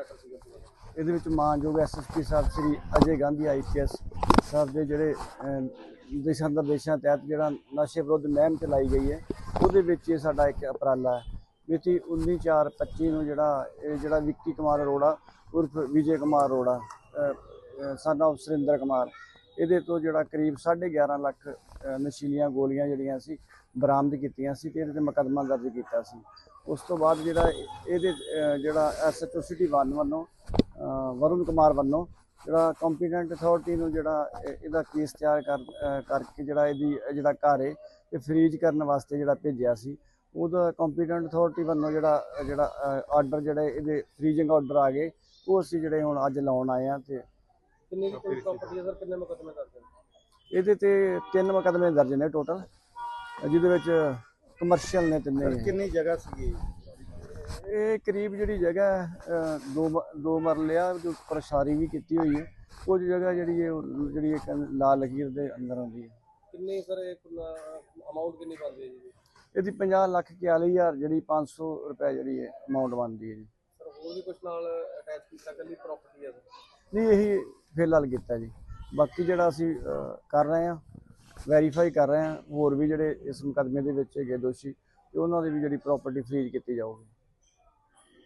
Matter ਸੀਗਾ ਇਹਦੇ ਵਿੱਚ ਮਾਨਯੋਗ ਐਸਐਸਪੀ ਸਾਹਿਬ ਸ੍ਰੀ ਅਜੇ ਗਾਂਧੀ ਆਈਪੀਐਸ ਸਾਹਿਬ ਦੇ ਜਿਹੜੇ ਅਮ, ਦਿਸ਼ਾ ਨਿਰਦੇਸ਼ਾਂ ਤਹਿਤ ਜਿਹੜਾ ਨਸ਼ੇ ਵਿਰੁੱਧ ਮਹਿਮ ਚਲਾਈ ਗਈ ਹੈ ਉਹਦੇ ਵਿੱਚ ਇਹ ਸਾਡਾ ਇੱਕ ਉਪਰਾਲਾ ਹੈ। ਮਿਤੀ 19/4/25 ਨੂੰ ਜਿਹੜਾ ਇਹ ਜਿਹੜਾ ਵਿੱਕੀ ਕੁਮਾਰ ਅਰੋੜਾ ਉਰਫ ਵਿਜੇ ਕੁਮਾਰ ਅਰੋੜਾ ਸਨ ਆਫ ਸੁਰਿੰਦਰ ਕੁਮਾਰ ਇਹਦੇ ਤੋਂ ਜਿਹੜਾ ਕਰੀਬ 11.5 ਲੱਖ ਨਸ਼ੀਲੀਆਂ ਗੋਲੀਆਂ ਜਿਹੜੀਆਂ ਸੀ ਬਰਾਮਦ ਕੀਤੀਆਂ ਸੀ ਤੇ ਇਹਦੇ ਤੇ ਮੁਕੱਦਮਾ ਦਰਜ ਕੀਤਾ ਸੀ। ਉਸ ਤੋਂ ਬਾਅਦ ਜਿਹੜਾ ਇਹ- ਇਹਦੇ ਅ, ਜਿਹੜਾ ਐਸਐਚਓ ਸਿਟੀ 1 ਵੱਲੋਂ ਵਰੁਣ ਕੁਮਾਰ ਵੱਲੋਂ ਜਿਹੜਾ ਕੰਪੀਟੈਂਟ ਅਥਾਰਟੀ ਨੂੰ ਜਿਹੜਾ ਇਹਦਾ ਕੇਸ ਤਿਆਰ ਕਰ ਕਰਕੇ ਜਿਹੜਾ ਇਹਦੀ ਜਿਹੜਾ ਘਰ ਹੈ ਇਹ ਫ੍ਰੀਜ਼ ਕਰਨ ਵਾਸਤੇ ਜਿਹੜਾ ਭੇਜਿਆ ਸੀ। ਉਹਦਾ ਕੰਪੀਟੈਂਟ ਅਥਾਰਟੀ ਵੱਲੋਂ ਜਿਹੜਾ ਜਿਹੜਾ ਆਰਡਰ ਜਿਹੜਾ ਇਹਦੇ ਫ੍ਰੀਜ਼ਿੰਗ ਆਰਡਰ ਆ ਗਏ ਉਹ ਅਸੀਂ ਜਿਹੜੇ ਹੁਣ ਅੱਜ ਲਾਉਣ ਆਏ ਆ ਤੇ ਕਿੰਨੀ ਕੁ ਕੋਈ ਪ੍ਰਾਪਰਟੀ ਹੈ ਸਰ? ਕਿੰਨੇ ਮੁਕੱਦਮੇ ਦਰਜ ਨੇ? ਇਹਦੇ ਤੇ ਤਿੰਨ ਮੁਕੱਦਮੇ ਦਰਜ ਨੇ ਟੋਟਲ ਜਿਹਦੇ ਵਿੱਚ ਕਮਰਸ਼ੀਅਲ ਨੇ ਤਿੰਨੇ। ਕਿੰਨੀ ਜਗ੍ਹਾ ਸੀਗੀ ਇਹ? ਕਰੀਬ ਜਿਹੜੀ ਜਗ੍ਹਾ ਦੋ ਦੋ ਮਰਲੇ ਆ ਜੋ ਪ੍ਰਸ਼ਾਰੀ ਵੀ ਕੀਤੀ ਹੋਈ ਹੈ। ਕੁਝ ਜਗ੍ਹਾ ਜਿਹੜੀ ਹੈ ਉਹ ਜਿਹੜੀ ਇੱਕ ਲਾਲ ਲਕੀਰ ਦੇ ਅੰਦਰ ਆਉਂਦੀ ਹੈ। ਕਿੰਨੀ ਸਰ ਇਹ ਅਮਾਉਂਟ ਕਿੰਨੀ ਬਣਦੀ ਹੈ ਜੀ? ਇਹਦੀ 50 ਲੱਖ 41000 ਜਿਹੜੀ 500 ਰੁਪਏ ਜਿਹੜੀ ਹੈ ਅਮਾਉਂਟ ਬਣਦੀ ਹੈ ਜੀ। ਸਰ ਹੋਰ ਵੀ ਕੁਝ ਨਾਲ ਅਟੈਚ ਕੀਤਾ ਕੱਲੀ ਪ੍ਰਾਪਰਟੀ ਹੈ ਸਰ? ਨਹੀਂ ਇਹੀ ਫਿਲਹਾਲ ਕੀਤਾ ਜੀ। ਬਾਕੀ ਜਿਹੜਾ ਅਸੀਂ ਕਰ ਰਹੇ ਹਾਂ ਵੈਰੀਫਾਈ ਕਰ ਰਹੇ ਹਾਂ, ਹੋਰ ਵੀ ਜਿਹੜੇ ਇਸ ਮੁਕੱਦਮੇ ਦੇ ਵਿੱਚ ਹੈਗੇ ਦੋਸ਼ੀ, ਤੇ ਉਹਨਾਂ ਦੀ ਵੀ ਜਿਹੜੀ ਪ੍ਰਾਪਰਟੀ ਫਰੀਜ਼ ਕੀਤੀ ਜਾਊਗੀ।